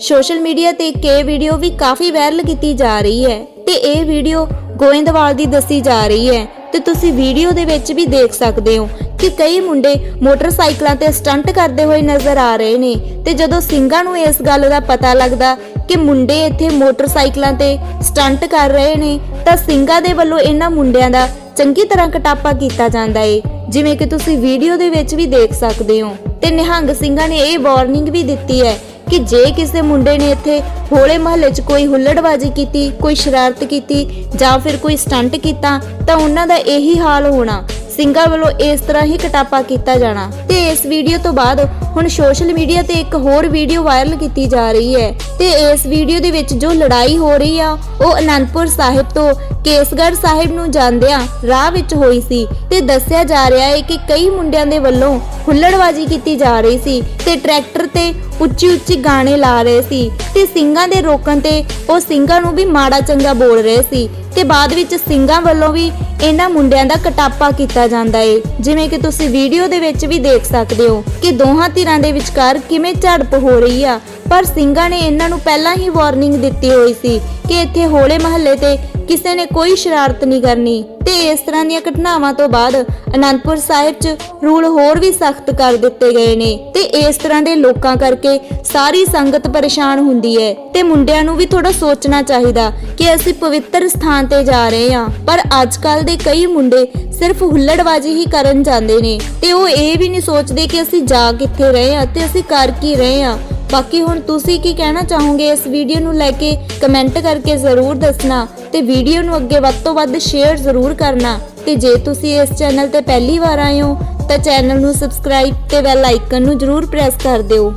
Social media ਤੇ ਇੱਕ video ਵੀ ਕਾਫੀ viral ਕੀਤੀ ਜਾ ਰਹੀ ਹੈ ਤੇ ਇਹ ਵੀਡੀਓ ਗੋਇੰਦਵਾਲ ਦੀ ਦੱਸੀ ਜਾ ਰਹੀ ਹੈ। ਤੇ ਤੁਸੀਂ ਵੀਡੀਓ ਦੇ ਵਿੱਚ ਵੀ ਦੇਖ ਸਕਦੇ ਹੋ ਕਿ ਕਈ ਮੁੰਡੇ ਮੋਟਰਸਾਈਕਲਾਂ ਤੇ ਸਟੰਟ ਕਰਦੇ ਹੋਏ ਨਜ਼ਰ ਆ ਰਹੇ ਨੇ ਤੇ ਜਦੋਂ ਸਿੰਘਾਂ ਨੂੰ ਇਸ ਗੱਲ ਦਾ ਪਤਾ ਲੱਗਦਾ ਕਿ ਮੁੰਡੇ ਇੱਥੇ ਮੋਟਰਸਾਈਕਲਾਂ ਤੇ ਸਟੰਟ ਕਰ ਰਹੇ ਨੇ, ਤਾਂ ਸਿੰਘਾਂ ਦੇ ਵੱਲੋਂ ਇਹਨਾਂ ਮੁੰਡਿਆਂ ਦਾ ਚੰਗੀ ਤਰ੍ਹਾਂ ਕਟਾਪਾ ਕੀਤਾ ਜਾਂਦਾ ਏ। ਜਿਵੇਂ ਕਿ ਤੁਸੀਂ ਵੀਡੀਓ ਦੇ ਵਿੱਚ ਵੀ ਦੇਖ ਸਕਦੇ ਹੋ। ਤੇ ਨਿਹੰਗ ਸਿੰਘਾਂ ਨੇ ਇਹ ਵਾਰਨਿੰਗ ਵੀ ਦਿੱਤੀ ਹੈ ਕਿ ਜੇ ਕਿਸੇ ਮੁੰਡੇ ਨੇ ਇੱਥੇ ਹੋਲੇ ਮਹੱਲੇ 'ਚ ਕੋਈ ਹੁੱਲੜਬਾਜ਼ੀ ਕੀਤੀ, ਕੋਈ ਸ਼ਰਾਰਤ ਕੀਤੀ ਜਾਂ ਫਿਰ ਕੋਈ ਸਟੰਟ ਕੀਤਾ, ਤਾਂ ਉਹਨਾਂ ਦਾ ਇਹੀ ਹਾਲ ਹੋਣਾ। ਸਿੰਘਾਂ ਵੱਲੋਂ ਇਸ ਤਰ੍ਹਾਂ ਹੀ ਕਟਾਪਾ ਕੀਤਾ ਜਾਣਾ। ਤੇ ਇਸ ਵੀਡੀਓ ਤੋਂ ਬਾਅਦ ਹੁਣ ਸੋਸ਼ਲ ਮੀਡੀਆ ਤੇ ਇੱਕ ਹੋਰ ਵੀਡੀਓ ਵਾਇਰਲ ਕੀਤੀ ਜਾ ਰਹੀ ਹੈ। ਤੇ ਇਸ ਵੀਡੀਓ ਦੇ ਵਿੱਚ ਜੋ ਲੜਾਈ ਹੋ ਰਹੀ ਆ, ਉਹ ਅਨੰਦਪੁਰ ਸਾਹਿਬ ਤੋਂ ਕੇਸਗੜ੍ਹ ਸਾਹਿਬ ਨੂੰ ਜਾਂਦਿਆਂ ਰਾਹ ਵਿੱਚ ਹੋਈ ਸੀ। ਤੇ ਦੱਸਿਆ ਜਾ ਰਿਹਾ ਹੈ ਕਿ ਕਈ ਮੁੰਡਿਆਂ ਦੇ ਵੱਲੋਂ ਹੁੱਲੜਬਾਜ਼ੀ ਕੀਤੀ ਜਾ ਰਹੀ ਸੀ ਤੇ ਟਰੈਕਟਰ ਤੇ ਉੱਚੀ ਉੱਚੀ ਗਾਣੇ ਲਾ ਰਹੇ ਸੀ ਤੇ ਸਿੰਘਾਂ ਦੇ ਰੋਕਣ ਤੇ ਉਹ ਸਿੰਘਾਂ ਨੂੰ ਵੀ ਮਾੜਾ ਚੰਗਾ ਬੋਲ ਰਹੇ ਸੀ। ਤੇ ਬਾਅਦ ਵਿੱਚ ਸਿੰਘਾਂ ਵੱਲੋਂ ਵੀ ਇਹਨਾਂ ਮੁੰਡਿਆਂ ਦਾ ਕਟਾਪਾ ਕੀਤਾ ਜਾਂਦਾ ਏ। ਜਿਵੇਂ ਕਿ ਤੁਸੀਂ ਵੀਡੀਓ ਦੇ ਵਿੱਚ ਵੀ ਦੇਖ ਸਕਦੇ ਹੋ ਕਿ ਦੋਹਾਂ ਧਿਰਾਂ ਦੇ ਵਿਚਕਾਰ ਕਿਵੇਂ ਝੜਪ ਹੋ ਰਹੀ ਆ। ਪਰ ਸਿੰਘਾਂ ਨੇ ਇਹਨਾਂ ਨੂੰ ਪਹਿਲਾਂ ਹੀ ਵਾਰਨਿੰਗ ਦਿੱਤੀ ਹੋਈ ਸੀ ਕਿ ਇੱਥੇ ਹੋਲੇ ਮਹੱਲੇ ਤੇ ਕਿਸੇ ਨੇ ਕੋਈ ਸ਼ਰਾਰਤ ਨਹੀਂ ਕਰਨੀ ਤੇ ਇਸ ਤਰ੍ਹਾਂ ਦੀਆਂ ਘਟਨਾਵਾਂ ਤੋਂ ਬਾਅਦ ਅਨੰਦਪੁਰ ਸਾਹਿਬ 'ਚ ਰੂਲ ਹੋਰ ਵੀ ਸਖਤ ਕਰ ਦਿੱਤੇ ਗਏ ਨੇ ਤੇ ਇਸ ਤਰ੍ਹਾਂ ਦੇ ਲੋਕਾਂ ਕਰਕੇ ਸਾਰੀ ਸੰਗਤ ਪਰੇਸ਼ਾਨ ਹੁੰਦੀ ਹੈ ਤੇ ਮੁੰਡਿਆਂ ਨੂੰ ਵੀ ਥੋੜਾ ਸੋਚਣਾ ਚਾਹੀਦਾ ਕਿ ਅਸੀਂ ਪਵਿੱਤਰ ਸਥਾਨ ਤੇ ਜਾ ਰਹੇ ਹਾਂ। ਪਰ ਅੱਜ ਕੱਲ ਦੇ ਕਈ ਮੁੰਡੇ ਸਿਰਫ ਹੁੱਲੜਬਾਜ਼ੀ ਹੀ ਕਰਨ ਜਾਂਦੇ ਨੇ ਤੇ ਉਹ ਇਹ ਵੀ ਨਹੀਂ ਸੋਚਦੇ ਕਿ ਅਸੀਂ ਜਾ ਕਿੱਥੇ ਰਹੇ ਹਾਂ ਤੇ ਅਸੀਂ ਕਰ ਕੀ ਰਹੇ ਹਾਂ। ਬਾਕੀ ਹੁਣ ਤੁਸੀਂ ਕੀ ਕਹਿਣਾ ਚਾਹੋਗੇ? ਇਸ ਵੀਡੀਓ ਨੂੰ ਲੈ ਕੇ ਕਮੈਂਟ ਕਰਕੇ ਜ਼ਰੂਰ ਦੱਸਣਾ ਤੇ ਵੀਡੀਓ ਨੂੰ ਅੱਗੇ ਵੱਧ ਤੋਂ ਵੱਧ ਸ਼ੇਅਰ ਜ਼ਰੂਰ ਕਰਨਾ ਤੇ ਜੇ ਤੁਸੀਂ ਇਸ ਚੈਨਲ ਤੇ ਪਹਿਲੀ ਵਾਰ ਆਏ ਹੋ ਤਾਂ ਚੈਨਲ ਨੂੰ ਸਬਸਕ੍ਰਾਈਬ ਤੇ ਬੈਲ ਆਈਕਨ ਨੂੰ ਜ਼ਰੂਰ ਪ੍ਰੈਸ ਕਰ ਦਿਓ।